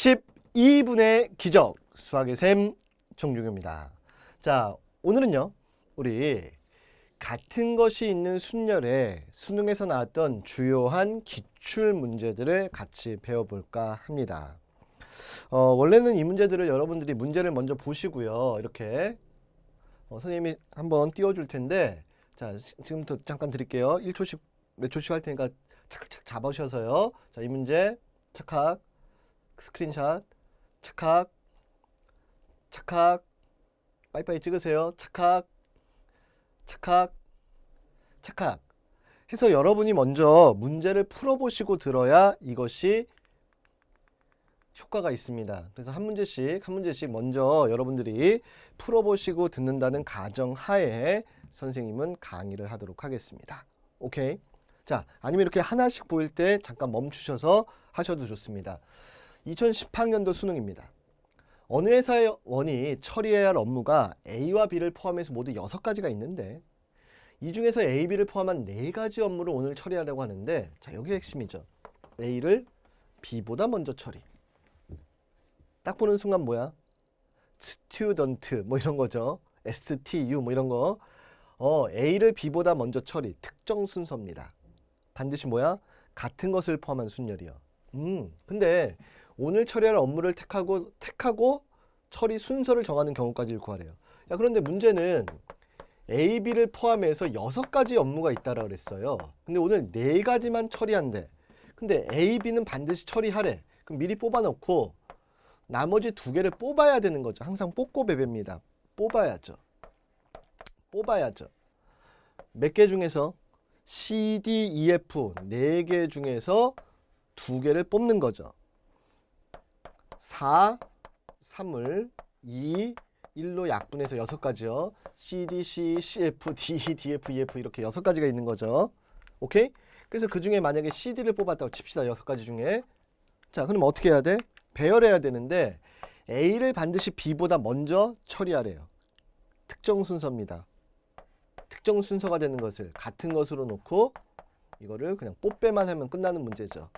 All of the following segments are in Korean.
12분의 기적 수학의 샘 정중입니다. 자, 오늘은요. 우리 같은 것이 있는 순열에 수능에서 나왔던 주요한 기출 문제들을 같이 배워볼까 합니다. 어, 원래는 이 문제들을 여러분들이 문제를 먼저 보시고요. 이렇게 어, 선생님이 한번 띄워줄 텐데 자 시- 지금부터 잠깐 드릴게요. 1초씩 몇 초씩 할 테니까 착착 잡으셔서요. 자 이 문제 착각 스크린샷 착각 착각 빠이빠이 찍으세요. 착각 착각 착각 해서 여러분이 먼저 문제를 풀어보시고 들어야 이것이 효과가 있습니다. 그래서 한 문제씩 한 문제씩 먼저 여러분들이 풀어보시고 듣는다는 가정 하에 선생님은 강의를 하도록 하겠습니다. 오케이? 자, 아니면 이렇게 하나씩 보일 때 잠깐 멈추셔서 하셔도 좋습니다. 2018년도 수능입니다. 어느 회사의 원이 처리해야 할 업무가 A와 B를 포함해서 모두 여섯 가지가 있는데 이 중에서 A, B를 포함한 네 가지 업무를 오늘 처리하려고 하는데 자, 여기 핵심이죠. A를 B보다 먼저 처리. 딱 보는 순간 뭐야? student 뭐 이런 거죠. STU 뭐 이런 거. 어, A를 B보다 먼저 처리. 특정 순서입니다. 반드시 뭐야? 같은 것을 포함한 순열이요. 음. 근데 오늘 처리할 업무를 택하고 택하고 처리 순서를 정하는 경우까지를 구하래요. 야, 그런데 문제는 A, B를 포함해서 여섯 가지 업무가 있다라 그랬어요. 근데 오늘 네 가지만 처리한대. 근데 A, B는 반드시 처리하래. 그럼 미리 뽑아 놓고 나머지 두 개를 뽑아야 되는 거죠. 항상 뽑고 베베입니다. 뽑아야죠. 뽑아야죠. 몇 개 중에서 C, D, E, F 네 개 중에서 두 개를 뽑는 거죠. 4, 3을 2, 1로 약분해서 여섯 가지요. C, D, C, C, F, D, D, F, E, F 이렇게 여섯 가지가 있는 거죠. 오케이? 그래서 그 중에 만약에 C, D를 뽑았다고 칩시다. 여섯 가지 중에. 자, 그럼 어떻게 해야 돼? 배열해야 되는데 A를 반드시 B보다 먼저 처리하래요. 특정 순서입니다. 특정 순서가 되는 것을 같은 것으로 놓고 이거를 그냥 뽀빼만 하면 끝나는 문제죠.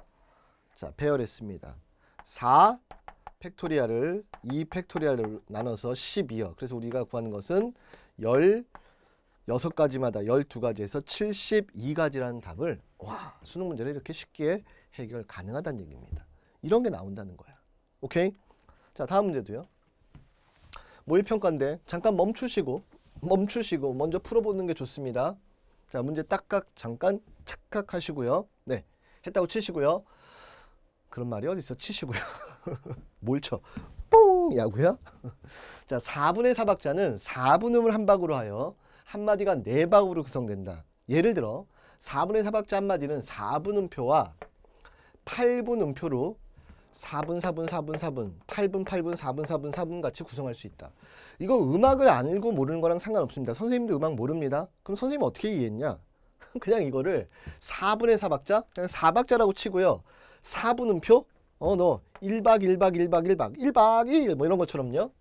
자, 배열했습니다. 4 팩토리얼을 2 팩토리얼을 나눠서 12요. 그래서 우리가 구하는 것은 16가지마다 12가지에서 72가지라는 답을 와, 수능 문제를 이렇게 쉽게 해결 가능하다는 얘기입니다. 이런 게 나온다는 거야. 오케이? 자, 다음 문제도요. 모의 평가인데 잠깐 멈추시고 멈추시고 먼저 풀어보는 게 좋습니다. 자, 문제 딱각 잠깐 착각하시고요. 네, 했다고 치시고요. 그런 말이 어디 있어? 치시고요. 뭘 쳐? 뽕! 야구야? 자, 4분의 4박자는 4분음을 한 박으로 하여 한 마디가 네 박으로 구성된다. 예를 들어 4분의 4박자 한 마디는 4분음표와 8분음표로 4분, 4분, 4분, 4분, 8분, 8분, 4분, 4분, 4분 같이 구성할 수 있다. 이거 음악을 알고 모르는 거랑 상관없습니다. 선생님도 음악 모릅니다. 그럼 선생님 어떻게 이해했냐? 그냥 이거를 4분의 4박자, 그냥 4박자라고 치고요. 4분음표, 어, 너 1박, 1박, 1박, 1박, 1박 2일 뭐 이런 것처럼요.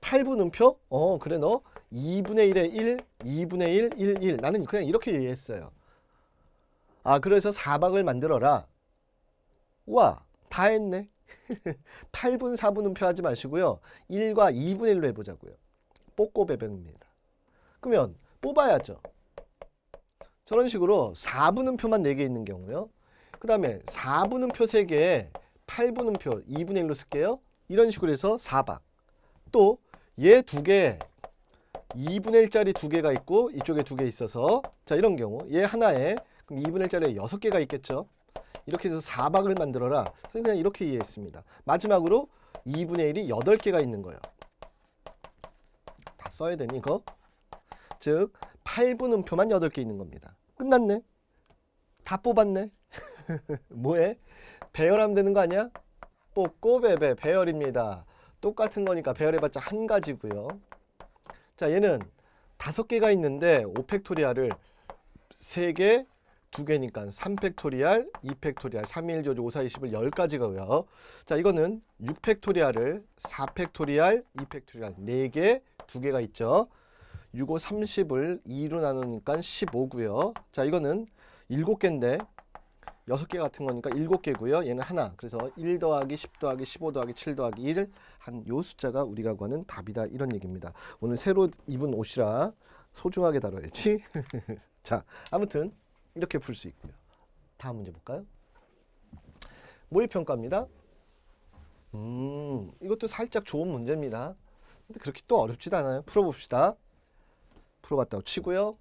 8분음표, 어, 그래 너 2분의 1에 1, 2분의 1, 1, 1. 나는 그냥 이렇게 이해했어요. 아, 그래서 4박을 만들어라. 우와, 다 했네. 8분, 4분음표 하지 마시고요. 1과 2분의 1로 해보자고요. 뽑고배병입니다. 그러면 뽑아야죠. 저런 식으로 4분음표만 4개 있는 경우요. 그 다음에 4분음표 3개에 8분음표 2분의 1로 쓸게요. 이런 식으로 해서 4박. 또 얘 두 개, 2분의 1짜리 두 개가 있고 이쪽에 두 개 있어서 자 이런 경우 얘 하나에 그럼 2분의 1짜리에 6개가 있겠죠. 이렇게 해서 4박을 만들어라. 저는 그냥 이렇게 이해했습니다. 마지막으로 2분의 1이 8개가 있는 거예요. 다 써야 되니 이거? 즉 8분음표만 8개 있는 겁니다. 끝났네. 다 뽑았네. 뭐해? 배열하면 되는 거 아니야? 뽑고 배배 배열입니다. 똑같은 거니까 배열해봤자 한 가지고요. 자 얘는 다섯 개가 있는데 5팩토리알을 3개, 2개니까 3팩토리알, 2팩토리알, 3, 1, 5, 4, 20을 10가지가고요. 자 이거는 6팩토리알을 4팩토리알, 2팩토리알 4개, 2개가 있죠. 6, 5, 30을 2로 나누니까 15고요. 자 이거는 7개인데 여섯 개 같은 거니까 일곱 개고요. 얘는 하나. 그래서 1 더하기 10 더하기 15 더하기 7 더하기 1한요 숫자가 우리가 구하는 답이다. 이런 얘기입니다. 오늘 새로 입은 옷이라 소중하게 다뤄야지. 자, 아무튼 이렇게 풀 수 있고요. 다음 문제 볼까요? 모의 평가입니다. 음, 이것도 살짝 좋은 문제입니다. 근데 그렇게 또 어렵지도 않아요. 풀어봅시다. 풀어봤다고 치고요.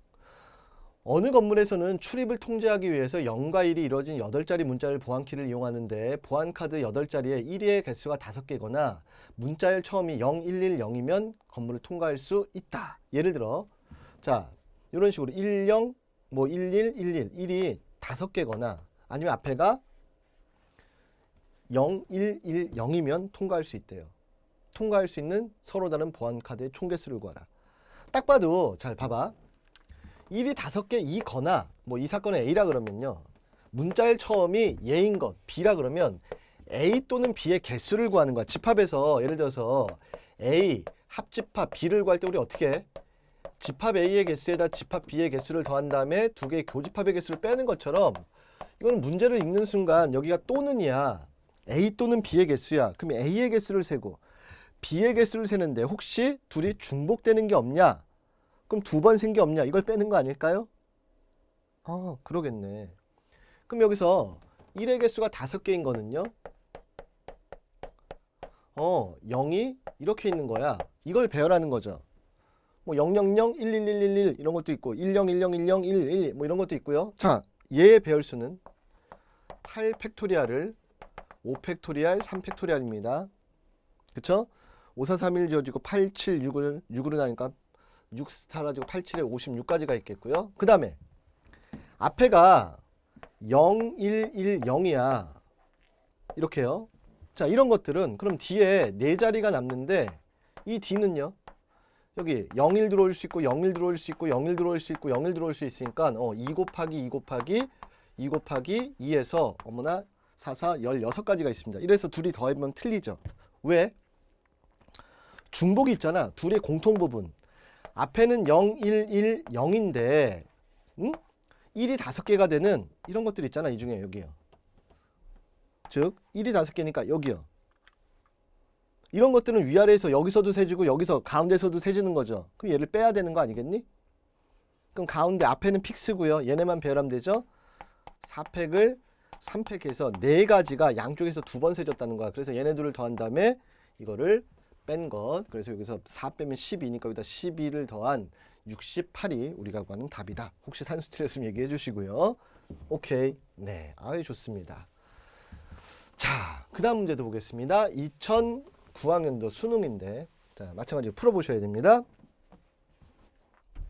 어느 건물에서는 출입을 통제하기 위해서 0과 1이 이루어진 8자리 문자열 보안키를 이용하는데 보안카드 8자리에 1의 개수가 5개거나 문자열 처음이 0110이면 건물을 통과할 수 있다. 예를 들어 자 이런 식으로 10, 뭐 11, 11, 1이 5개거나 아니면 앞에가 0110이면 통과할 수 있대요. 통과할 수 있는 서로 다른 보안카드의 총개수를 구하라. 딱 봐도 잘 봐봐. 1이 다섯 개 이거나 뭐 이 사건의 A라 그러면요. 문자의 처음이 예인 것 B라 그러면 A 또는 B의 개수를 구하는 거야. 집합에서 예를 들어서 A 합집합 B를 구할 때 우리 어떻게 해? 집합 A의 개수에다 집합 B의 개수를 더한 다음에 두 개의 교집합의 개수를 빼는 것처럼 이거는 문제를 읽는 순간 여기가 또는이야. A 또는 B의 개수야. 그럼 A의 개수를 세고 B의 개수를 세는데 혹시 둘이 중복되는 게 없냐? 그럼 두 번 생겨 없냐? 이걸 빼는 거 아닐까요? 아, 그러겠네. 그럼 여기서 1의 개수가 다섯 개인 거는요. 어, 0이 이렇게 있는 거야. 이걸 배열하는 거죠. 뭐 000, 11111 이런 것도 있고 101010 11, 뭐 이런 것도 있고요. 자, 얘의 배열수는 8 팩토리알을 5 팩토리알, 3 팩토리알입니다. 그쵸? 5, 4, 3, 1 지어지고 8, 7, 6을 6으로 나니까 6 사라지고 8, 7에 56까지가 있겠고요. 그 다음에 앞에가 0, 1, 1, 0이야. 이렇게요. 자, 이런 것들은 그럼 뒤에 네 자리가 남는데 이 D는요. 여기 01 들어올 수 있고 01 들어올 수 있고 01 들어올 수 있고 01 들어올 수 있으니까 어, 2 곱하기 2 곱하기 2 곱하기 2에서 어머나 4, 4, 16가지가 있습니다. 이래서 둘이 더하면 틀리죠. 왜? 중복이 있잖아. 둘의 공통 부분. 앞에는 0, 1, 1, 0인데 응? 1이 다섯 개가 되는 이런 것들 있잖아. 이 중에 여기요. 즉 1이 다섯 개니까 여기요. 이런 것들은 위아래에서 여기서도 세지고 여기서 가운데서도 세지는 거죠. 그럼 얘를 빼야 되는 거 아니겠니? 그럼 가운데 앞에는 픽스고요. 얘네만 배열하면 되죠. 4팩을 3팩 해서 네 가지가 양쪽에서 두 번 세졌다는 거야. 그래서 얘네 둘을 더한 다음에 이거를 뺀 것. 그래서 여기서 4 빼면 12니까 여기다 12를 더한 68이 우리가 구하는 답이다. 혹시 산수 틀렸으면 얘기해 주시고요. 오케이. 네. 아유 좋습니다. 자, 그 다음 문제도 보겠습니다. 2009학년도 수능인데 자, 마찬가지로 풀어 보셔야 됩니다.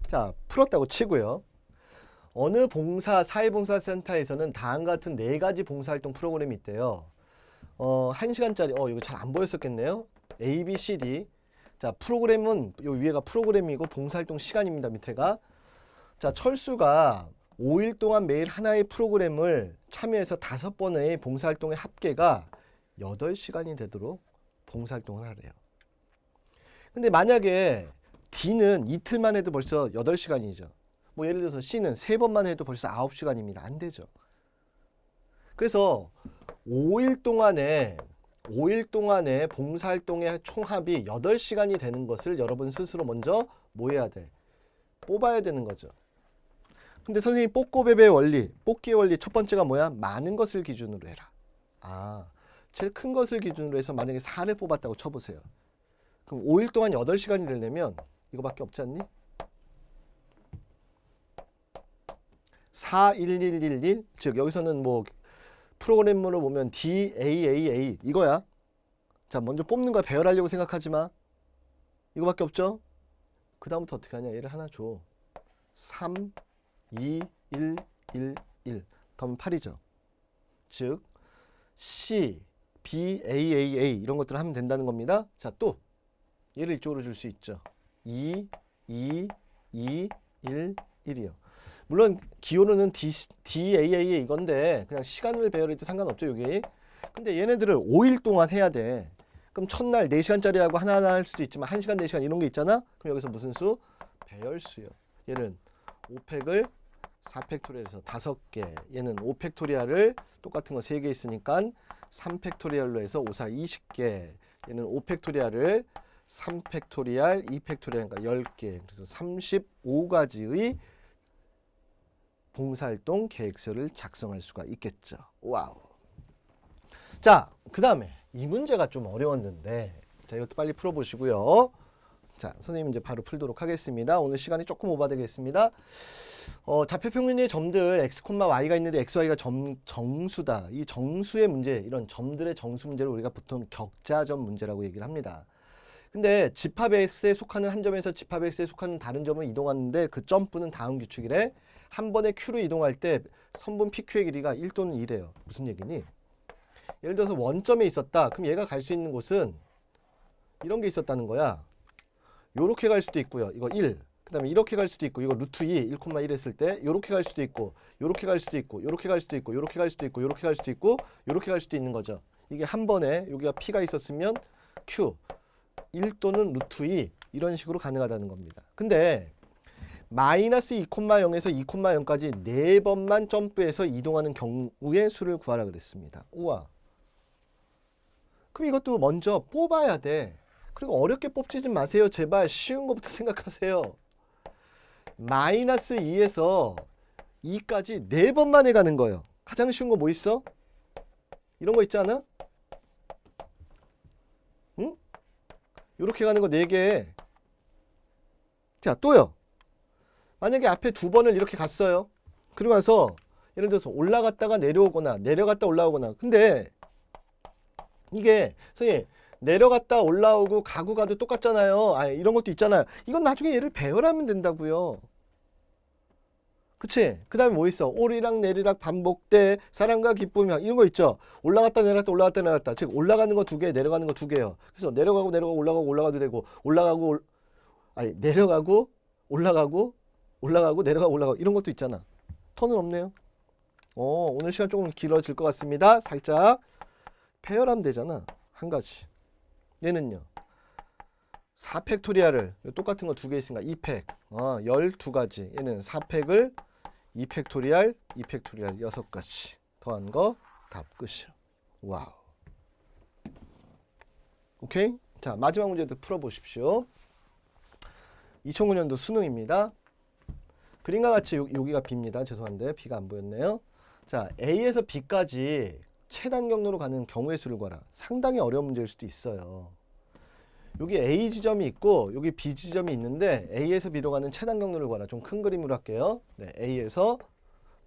자, 풀었다고 치고요. 어느 봉사 사회봉사센터에서는 다음과 같은 네 가지 봉사활동 프로그램이 있대요. 어, 1시간짜리 어, 이거 잘 안 보였었겠네요. A, B, C, D. 자, 프로그램은 요 위에가 프로그램이고 봉사활동 시간입니다. 밑에가. 자, 철수가 5일 동안 매일 하나의 프로그램을 참여해서 다섯 번의 봉사활동의 합계가 8시간이 되도록 봉사활동을 하래요. 근데 만약에 D는 이틀만 해도 벌써 8시간이죠. 뭐 예를 들어서 C는 세 번만 해도 벌써 9시간입니다. 안 되죠. 그래서 5일 동안에 5일 동안의 봉사활동의 총합이 8시간이 되는 것을 여러분 스스로 먼저 뭐 해야 돼? 뽑아야 되는 거죠. 근데 선생님 뽑고배배 원리, 뽑기의 원리 첫 번째가 뭐야? 많은 것을 기준으로 해라. 아, 제일 큰 것을 기준으로 해서 만약에 4를 뽑았다고 쳐보세요. 그럼 5일 동안 8시간이 되려면 이거밖에 없지 않니? 41111, 즉 여기서는 뭐 프로그램으로 보면 D, A, A, A 이거야. 자, 먼저 뽑는 거 배열하려고 생각하지 마. 이거밖에 없죠? 그 다음부터 어떻게 하냐? 얘를 하나 줘. 3, 2, 1, 1, 1. 그러면 8이죠. 즉 C, B, A, A, A 이런 것들을 하면 된다는 겁니다. 자, 또 얘를 이쪽으로 줄 수 있죠. 2, 2, 2, 1, 1이요. 물론 기호로는 D, DAA의 이건데 그냥 시간을 배열해도 상관없죠 여기. 근데 얘네들을 5일 동안 해야 돼. 그럼 첫날 4시간짜리 하고 하나하나 할 수도 있지만 1시간, 4시간 이런 게 있잖아. 그럼 여기서 무슨 수? 배열수요. 얘는 5팩을 4팩토리얼에서 5개 얘는 5팩토리얼을 똑같은 거 3개 있으니까 3팩토리얼로 해서 5, 4, 20개 얘는 5팩토리얼을 3팩토리얼, 2팩토리얼 그러니까 10개 그래서 35가지의 봉사활동 계획서를 작성할 수가 있겠죠. 와우. 자, 그 다음에 이 문제가 좀 어려웠는데 자 이것도 빨리 풀어보시고요. 자, 선생님 이제 바로 풀도록 하겠습니다. 오늘 시간이 조금 오바되겠습니다. 어, 좌표평면의 점들 x, y가 있는데 x, y가 점, 정수다. 이 정수의 문제, 이런 점들의 정수 문제를 우리가 보통 격자점 문제라고 얘기를 합니다. 근데 집합 x에 속하는 한 점에서 집합 x에 속하는 다른 점을 이동하는데 그 점프는 다음 규칙이래. 한 번에 q로 이동할 때 선분 pq의 길이가 1 또는 2래요. 무슨 얘기니? 예를 들어서 원점에 있었다. 그럼 얘가 갈 수 있는 곳은 이런 게 있었다는 거야. 요렇게 갈 수도 있고요. 이거 1. 그 다음에 이렇게 갈 수도 있고 이거 루트 2 1,1 했을 때 요렇게 갈 수도 있고 요렇게 갈 수도 있고 요렇게 갈 수도 있고 요렇게 갈 수도 있고 요렇게 갈 수도 있고 요렇게 갈 수도 있는 거죠. 이게 한 번에 여기가 p가 있었으면 q 1 또는 루트 2 이런 식으로 가능하다는 겁니다. 근데 마이너스 2,0에서 2,0까지 네 번만 점프해서 이동하는 경우의 수를 구하라 그랬습니다. 우와. 그럼 이것도 먼저 뽑아야 돼. 그리고 어렵게 뽑지 좀 마세요. 제발 쉬운 것부터 생각하세요. 마이너스 2에서 2까지 네 번만에 가는 거예요. 가장 쉬운 거 뭐 있어? 이런 거 있지 않아? 응? 이렇게 가는 거네 개. 자, 또요. 만약에 앞에 두 번을 이렇게 갔어요. 그러고 나서 예를 들어서 올라갔다가 내려오거나 내려갔다 올라오거나. 근데 이게 선생님 내려갔다 올라오고 가고 가도 똑같잖아요. 아 이런 것도 있잖아요. 이건 나중에 얘를 배열하면 된다고요. 그치? 그 다음에 뭐 있어? 오리락 내리락 반복돼 사랑과 기쁨이랑 이런 거 있죠? 올라갔다 내려갔다 올라갔다 내려갔다 즉 올라가는 거 두 개 내려가는 거 두 개예요 그래서 내려가고 내려가고 올라가고 올라가도 되고 올라가고 올... 아니 내려가고 올라가고 올라가고 내려가고 올라가고 이런 것도 있잖아. 터는 없네요. 어 오늘 시간 조금 길어질 것 같습니다. 살짝 배열하면 되잖아. 한 가지. 얘는요. 4팩토리아를 똑같은 거 두 개 있으니까 2팩. 어, 12가지. 얘는 4팩을 2팩토리알 2팩토리알 6가지. 더한 거 답 끝이요 와우. 오케이? 자 마지막 문제도 풀어 보십시오. 2009년도 수능입니다 그림과 같이 요, 여기가 B입니다 죄송한데 B가 안 보였네요 자 A에서 B까지 최단 경로로 가는 경우의 수를 구하라 상당히 어려운 문제일 수도 있어요 여기 A 지점이 있고 여기 B 지점이 있는데 A에서 B로 가는 최단 경로를 구하라. 좀 큰 그림으로 할게요. 네, A에서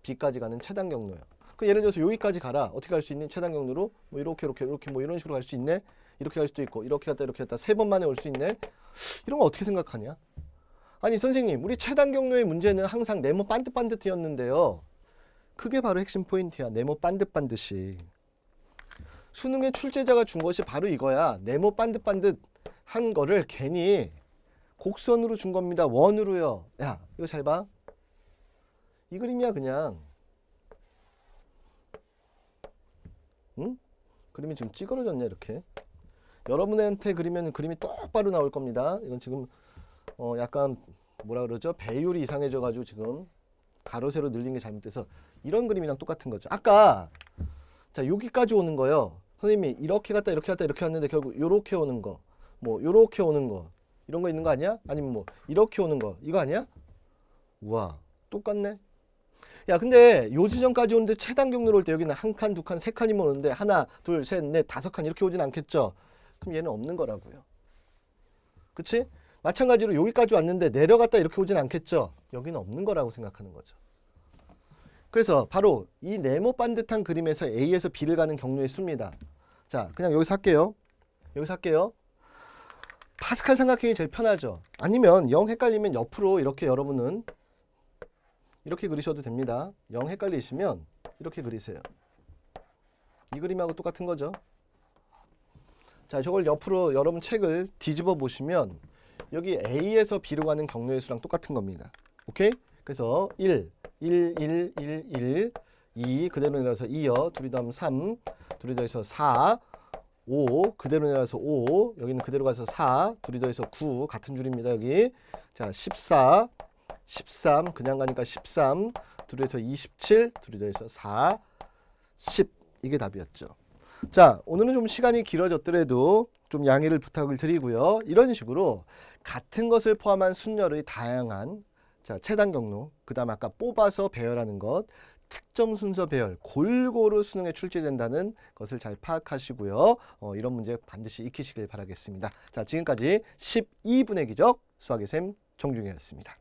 B까지 가는 최단 경로요. 그 예를 들어서 여기까지 가라. 어떻게 갈 수 있는 최단 경로로 뭐 이렇게 이렇게 이렇게 뭐 이런 식으로 갈 수 있네. 이렇게 갈 수도 있고 이렇게 갔다 이렇게 갔다 세 번 만에 올 수 있네. 이런 거 어떻게 생각하냐? 아니 선생님, 우리 최단 경로의 문제는 항상 네모 반듯반듯이었는데요. 그게 바로 핵심 포인트야. 네모 반듯반듯이. 수능의 출제자가 준 것이 바로 이거야. 네모 반듯반듯 한 거를 괜히 곡선으로 준 겁니다. 원으로요. 야, 이거 잘 봐. 이 그림이야 그냥. 응? 그림이 지금 찌그러졌네 이렇게. 여러분한테 그리면 그림이 똑바로 나올 겁니다. 이건 지금 어 약간 뭐라 그러죠? 배율이 이상해져 가지고 지금 가로 세로 늘린 게 잘못돼서 이런 그림이랑 똑같은 거죠. 아까 자 여기까지 오는 거요. 선생님이 이렇게 갔다 이렇게 갔다 이렇게 왔는데 결국 이렇게 오는 거. 뭐 요렇게 오는 거 이런 거 있는 거 아니야? 아니면 뭐 이렇게 오는 거 이거 아니야? 우와 똑같네 야 근데 요 지점까지 오는데 최단 경로로 올 때 여기는 한 칸, 두 칸, 세 칸이면 오는데 하나, 둘, 셋, 넷, 다섯 칸 이렇게 오진 않겠죠? 그럼 얘는 없는 거라고요 그치? 마찬가지로 여기까지 왔는데 내려갔다 이렇게 오진 않겠죠? 여기는 없는 거라고 생각하는 거죠 그래서 바로 이 네모 반듯한 그림에서 A에서 B를 가는 경로의 수입니다 자 그냥 여기서 할게요 여기서 할게요 파스칼 삼각형이 제일 편하죠. 아니면 0 헷갈리면 옆으로 이렇게 여러분은 이렇게 그리셔도 됩니다. 0 헷갈리시면 이렇게 그리세요. 이 그림하고 똑같은 거죠. 자, 저걸 옆으로 여러분 책을 뒤집어 보시면 여기 A에서 B로 가는 경로의 수랑 똑같은 겁니다. 오케이? 그래서 1, 1, 1, 1, 1, 2 그대로 내려서 2여, 둘이 더하면 3, 둘이 더해서 4, 5 그대로 내려서 5 여기는 그대로 가서 4 둘이 더해서 9 같은 줄입니다 여기 자 14 13 그냥 가니까 13 둘이 더해서 27, 둘이 더해서 4, 10 이게 답이었죠. 자, 오늘은 좀 시간이 길어졌더라도 좀 양해를 부탁을 드리고요. 이런 식으로 같은 것을 포함한 순열의 다양한 자, 최단 경로, 그 다음 아까 뽑아서 배열하는 것, 특정 순서 배열, 골고루 수능에 출제된다는 것을 잘 파악하시고요. 어, 이런 문제 반드시 익히시길 바라겠습니다. 자, 지금까지 12분의 기적 수학의 샘 정중이었습니다.